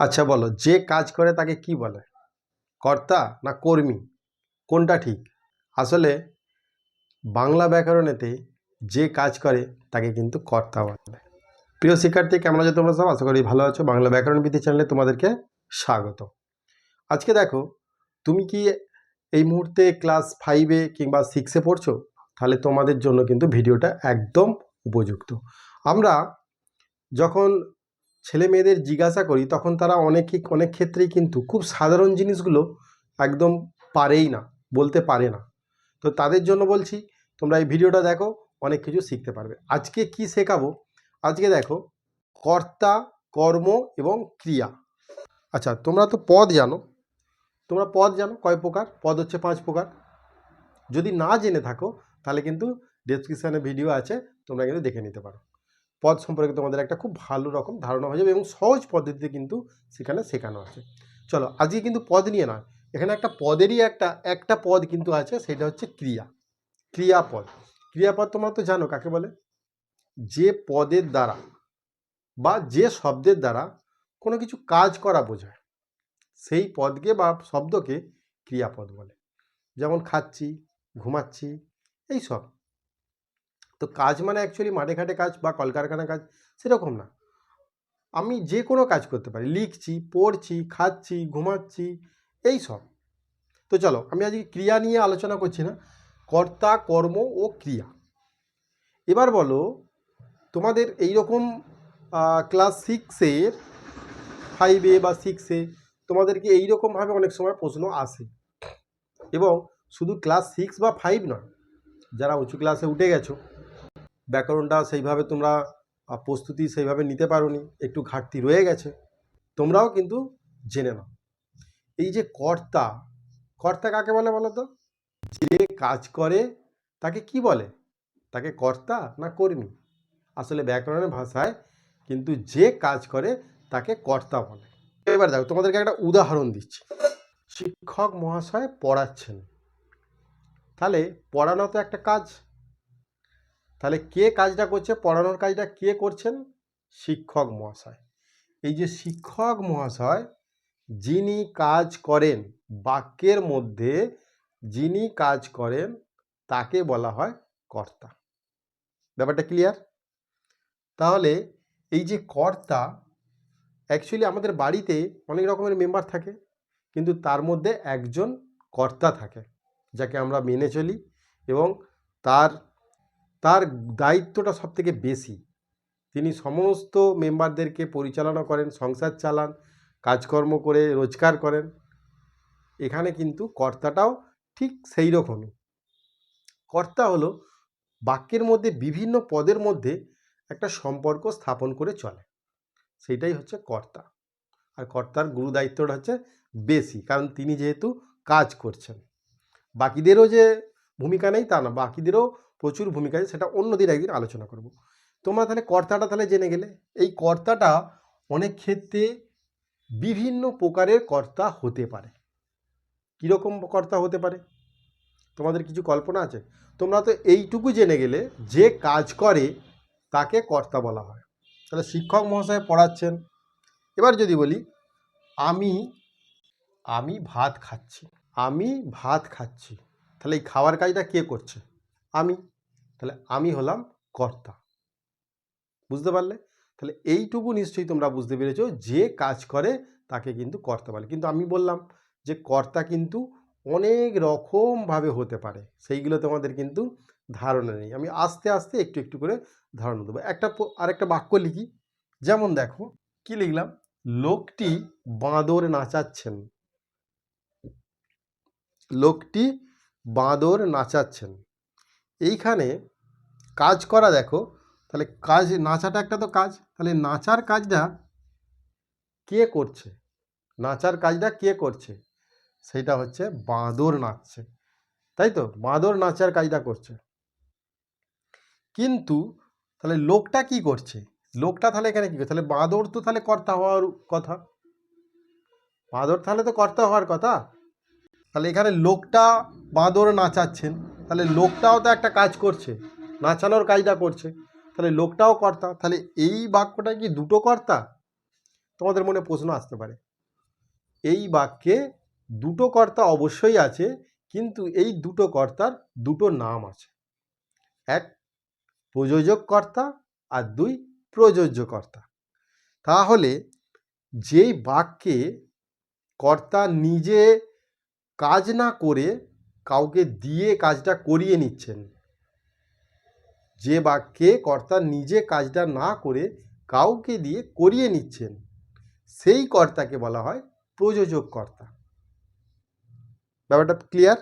আচ্ছা বলো, যে কাজ করে তাকে কি বলে? কর্তা না কর্মী? কোনটা ঠিক? আসলে বাংলা ব্যাকরণেতে যে কাজ করে তাকে কিন্তু কর্তা বলে। প্রিয় শিক্ষার্থী, কেমন আছো তোমরা সব? আশা করি ভালো আছো। বাংলা ব্যাকরণ বিধি চ্যানেলে তোমাদেরকে স্বাগত। আজকে দেখো, তুমি কি এই মুহূর্তে ক্লাস ফাইভে কিংবা সিক্সে পড়ছো? তাহলে তোমাদের জন্য কিন্তু ভিডিওটা একদম উপযুক্ত। আমরা যখন ছেলে মেয়েদের জিজ্ঞাসা করি, তখন তারা অনেকে, অনেক ক্ষেত্রেই কিন্তু খুব সাধারণ জিনিসগুলো একদম পারেই না, বলতে পারে না। তো তাদের জন্য বলছি, তোমরা এই ভিডিওটা দেখো, অনেক কিছু শিখতে পারবে। আজকে কি শেখাবো? আজকে দেখো, কর্তা, কর্ম এবং ক্রিয়া। আচ্ছা তোমরা তো পদ জানো। তোমরা পদ জানো, কয় প্রকার? পদ হচ্ছে পাঁচ প্রকার। যদি না জেনে থাকো, তাহলে কিন্তু ডেসক্রিপশানে ভিডিও আছে, তোমরা কিন্তু দেখে নিতে পারো। পদ সম্পর্কে তোমাদের একটা খুব ভালো রকম ধারণা হয়ে যাবে এবং সহজ পদ্ধতিতে কিন্তু সেখানে শেখানো আছে। চলো, আজকে কিন্তু পদ নিয়ে নয়। এখানে একটা পদেরই একটা একটা পদ কিন্তু আছে, সেটা হচ্ছে ক্রিয়া। ক্রিয়াপদ। ক্রিয়াপদ তোমরা তো জানো কাকে বলে? যে পদের দ্বারা বা যে শব্দের দ্বারা কোনো কিছু কাজ করা বোঝায়। সেই পদকে বা শব্দকে ক্রিয়াপদ বলে। যেমন খাচ্ছি, ঘুমাচ্ছি এই সব তো কাজ মানে অ্যাকচুয়ালি মাঠে ঘাটে কাজ বা কলকারখানা কাজ সেরকম না। আমি যে কোনো কাজ করতে পারি, লিখছি, পড়ছি, খাচ্ছি, ঘুমাচ্ছি, এই সব। তো চলো, আমি আজকে ক্রিয়া নিয়ে আলোচনা করছি না, কর্তা, কর্ম ও ক্রিয়া। এবার বলো, তোমাদের এই রকম ক্লাস সিক্সের ফাইভে বা সিক্সে তোমাদেরকে এই রকমভাবে অনেক সময় প্রশ্ন আসে? এবং শুধু ক্লাস সিক্স বা ফাইভ নয়, যারা উঁচু ক্লাসে উঠে গেছো ব্যাকরণটা সেইভাবে তোমরা প্রস্তুতি সেইভাবে নিতে পারোনি, একটু ঘাটতি রয়ে গেছে। তোমরাও কিন্তু জেনে নাও। এই যে কর্তা কর্তা কাকে বলে বলো তো যে কাজ করে, তাকে কি বলে? তাকে কর্তা না কর্মী? আসলে ব্যাকরণের ভাষায় কিন্তু যে কাজ করে, তাকে কর্তা বলে। এবার দেখো, তোমাদেরকে একটা উদাহরণ দিচ্ছি। শিক্ষক মহাশয় পড়াচ্ছেন। তাহলে পড়ানো তো একটা কাজ। তাহলে কে কাজটা করছে, পড়ানোর কাজটা কে করছেন? শিক্ষক মহাশয়। এই যে শিক্ষক মহাশয়, যিনি কাজ করেন, বাক্যের মধ্যে যিনি কাজ করেন, তাকে বলা হয় কর্তা। ব্যাপারটা ক্লিয়ার তাহলে এই যে কর্তা অ্যাকচুয়ালি আমাদের বাড়িতে অনেক রকমের মেম্বার থাকে, কিন্তু তার মধ্যে একজন কর্তা থাকে, যাকে আমরা মেনে চলি এবং তার তার দায়িত্বটা সব থেকে বেশি। তিনি সমস্ত মেম্বারদেরকে পরিচালনা করেন, সংসার চালান, কাজকর্ম করে রোজগার করেন। এখানে কিন্তু কর্তাটাও ঠিক সেই রকমই কর্তা হলো বাক্যের মধ্যে, বিভিন্ন পদের মধ্যে একটা সম্পর্ক স্থাপন করে চলে। সেইটাই হচ্ছে কর্তা। আর কর্তার গুরু দায়িত্বটা হচ্ছে বেশি, কারণ তিনি যেহেতু কাজ করছেন। বাকিদেরও যে ভূমিকা নেই তা না, বাকিদেরও প্রচুর ভূমিকা আছে, সেটা অন্যদিন একদিন আলোচনা করব। তোমরা তাহলে কর্তাটা তাহলে জেনে গেলে, এই কর্তাটা অনেক ক্ষেত্রে বিভিন্ন প্রকারের কর্তা হতে পারে। কীরকম কর্তা হতে পারে? তোমাদের কিছু কল্পনা আছে? তোমরা তো এইটুকু জেনে গেলে যে কাজ করে, তাকে কর্তা বলা হয়। তাহলে শিক্ষক মহাশয় পড়াচ্ছেন। এবার যদি বলি, আমি আমি ভাত খাচ্ছি, আমি ভাত খাচ্ছি, তাহলে এই খাওয়ার কাজটা কে করছে? আমি। তাহলে আমি হলাম কর্তা। বুঝতে পারলে? তাহলে এইটুকু নিশ্চয়ই তোমরা বুঝতে পেরেছ, যে কাজ করে তাকে কিন্তু কর্তা বলে। কিন্তু আমি বললাম যে কর্তা কিন্তু অনেক রকমভাবে হতে পারে। সেইগুলো তোমাদের কিন্তু ধারণা নেই। আমি আস্তে আস্তে একটু একটু করে ধারণা দেবো। একটা আরেকটা বাক্য লিখি। যেমন দেখো, কি লিখলাম? লোকটি বাঁদর নাচাচ্ছেন। লোকটি বাঁদর নাচাচ্ছেন। এইখানে কাজ করা দেখো, তাহলে কাজ নাচাটা একটা তো কাজ, তাহলে নাচার কাজটা কে করছে? নাচার কাজটা কে করছে? সেটা হচ্ছে বাঁদর নাচছে, তাই তো? বাঁদর নাচার কাজটা করছে। কিন্তু তাহলে লোকটা কি করছে? লোকটা তাহলে এখানে কি করছে? তাহলে বাঁদর তো তাহলে কর্তা হওয়ার কথা। বাঁদর তাহলে তো কর্তা হওয়ার কথা। তাহলে এখানে লোকটা বাঁদর নাচাচ্ছেন, তাহলে লোকটাও তো একটা কাজ করছে, নাচানোর কাজটা করছে, তাহলে লোকটাও কর্তা, তাহলে এই বাক্যটা কি দুটো কর্তা? তোমাদের মনে প্রশ্ন আসতে পারে। এই বাক্যে দুটো কর্তা অবশ্যই আছে, কিন্তু এই দুটো কর্তার দুটো নাম আছে। এক, প্রযোজক কর্তা, আর দুই, প্রযোজ্য কর্তা। তাহলে যেই বাক্যে কর্তা নিজে কাজ না করে কাউকে দিয়ে কাজটা করিয়ে নিচ্ছেন। যে বাক্যে কর্তা নিজে কাজটা না করে কাউকে দিয়ে করিয়ে নিচ্ছেন, সেই কর্তাকে বলা হয় প্রযোজক কর্তা। ব্যাপারটা ক্লিয়ার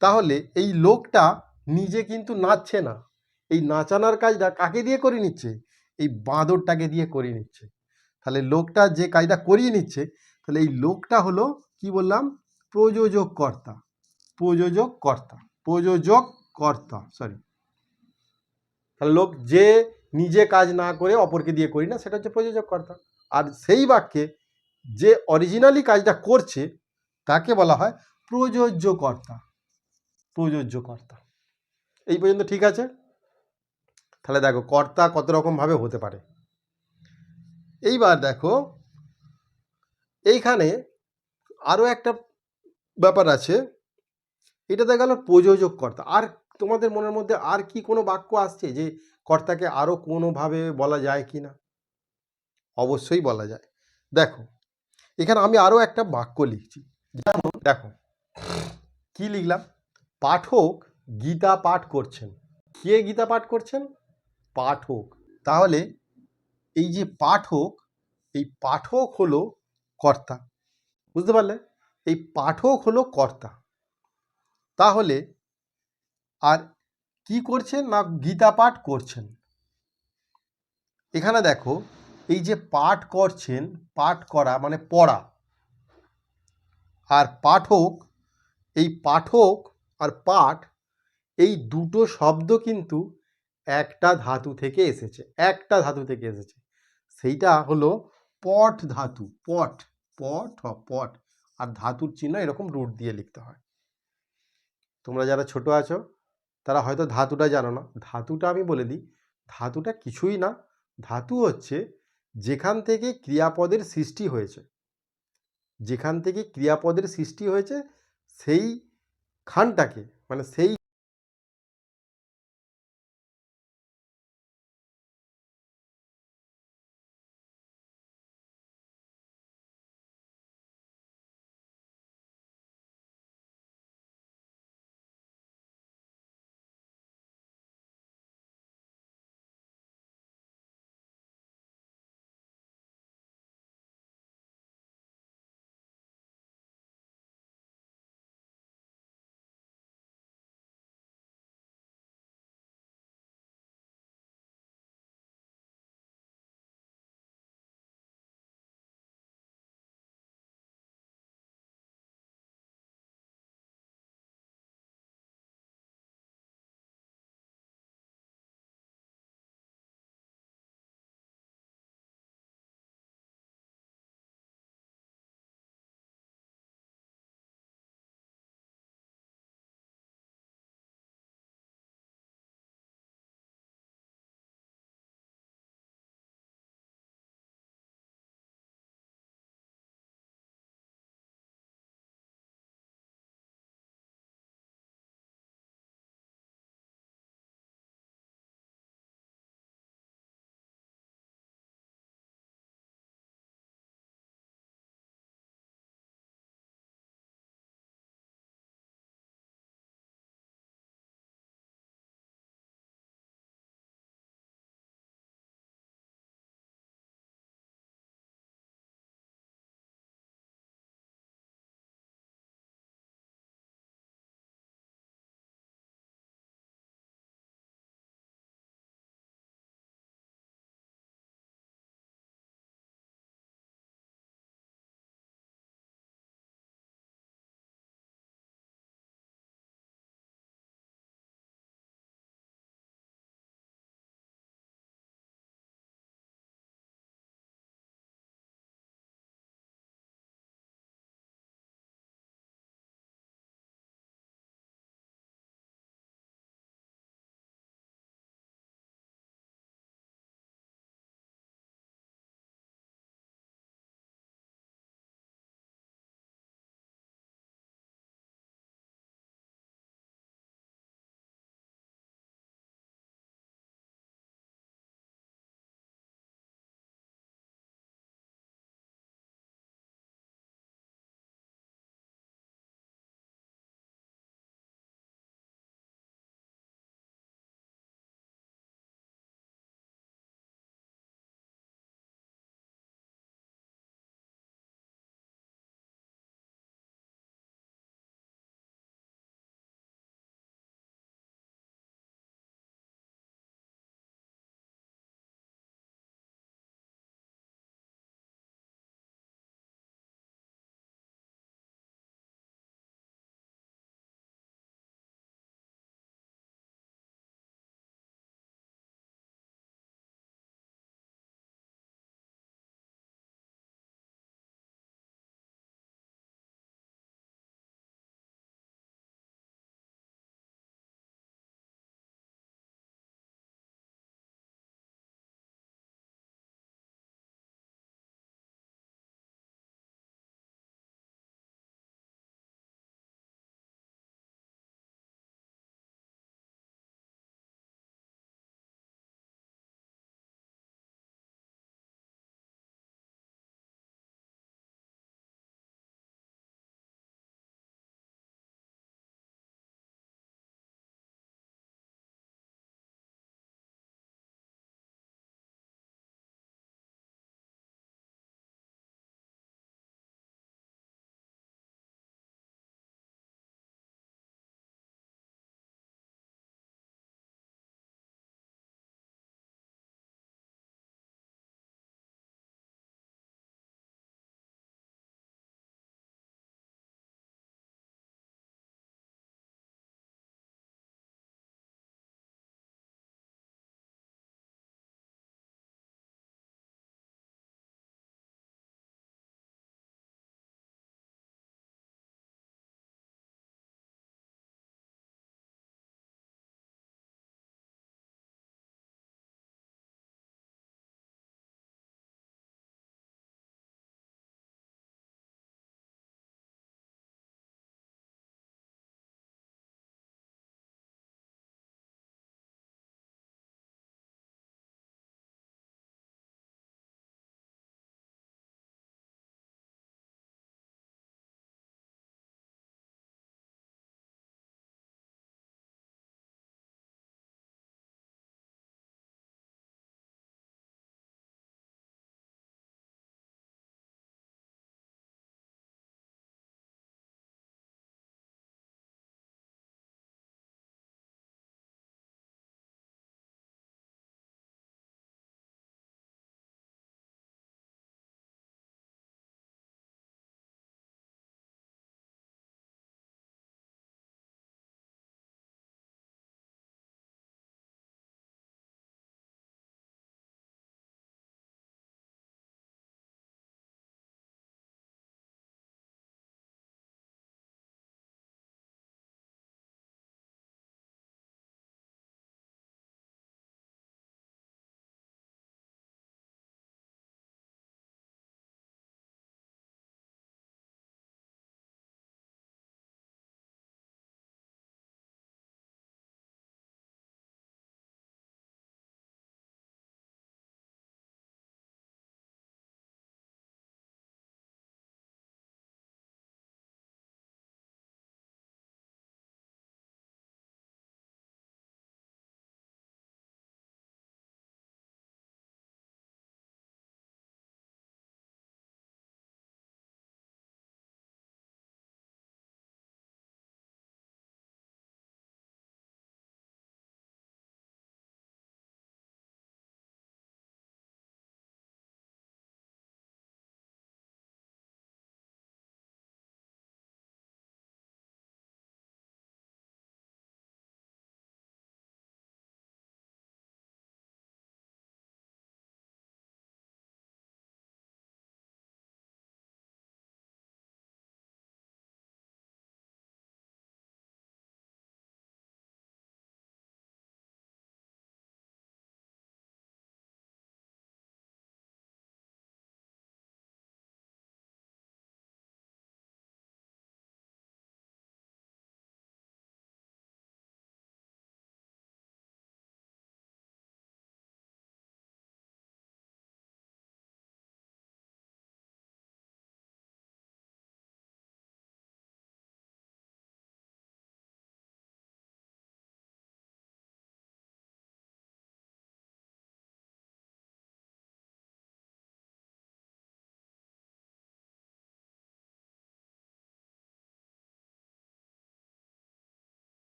তাহলে এই লোকটা নিজে কিন্তু নাচছে না। এই নাচানোর কাজটা কাকে দিয়ে করে নিচ্ছে? এই বাঁদরটাকে দিয়ে করিয়ে নিচ্ছে। তাহলে লোকটা যে কাজটা করিয়ে নিচ্ছে, তাহলে এই লোকটা হলো, কি বললাম? প্রযোজক কর্তা প্রযোজক কর্তা প্রযোজক কর্তা সরি তাহলে লোক যে নিজে কাজ না করে অপরকে দিয়ে করি না, সেটা হচ্ছে প্রযোজক কর্তা আর সেই বাক্যে যে অরিজিনালি কাজটা করছে, তাকে বলা হয় প্রযোজ্য কর্তা প্রযোজ্য কর্তা এই পর্যন্ত ঠিক আছে? তাহলে দেখো, কর্তা কত রকমভাবে হতে পারে। এইবার দেখো, এইখানে আরও একটা ব্যাপার আছে। এটাতে গেল প্রযোজক কর্তা। আর তোমাদের মনের মধ্যে আর কি কোনো বাক্য আসছে যে কর্তাকে আরও কোনোভাবে বলা যায় কি না অবশ্যই বলা যায়। দেখো, এখানে আমি আরও একটা বাক্য লিখছি। যেমন, দেখো, কি লিখলাম? পাঠক গীতা পাঠ করছেন। কে গীতা পাঠ করছেন? পাঠক। তাহলে এই যে পাঠক, এই পাঠক হলো কর্তা। বুঝতে পারলে? এই পাঠক হলো কর্তা। তাহলে আর কি করছেন না গীতা পাঠ করছেন? এখানে দেখো, এই যে পাঠ করছেন, পাঠ করা মানে পড়া। আর পাঠক, এই পাঠক আর পাঠ, এই দুটো শব্দ কিন্তু একটা ধাতু থেকে এসেছে, একটা ধাতু থেকে এসেছে। সেইটা হলো পট ধাতু, পট পট পট। আর ধাতুর চিহ্ন এরকম রুট দিয়ে লিখতে হয়। তোমরা যারা ছোট আছো, তারা হয়তো ধাতুটা জানো না। ধাতুটা আমি বলে দিই, ধাতুটা কিছুই না। ধাতু হচ্ছে যেখান থেকে ক্রিয়াপদের সৃষ্টি হয়েছে। যেখান থেকে ক্রিয়াপদের সৃষ্টি হয়েছে, সেই খানটাকে মানে সেই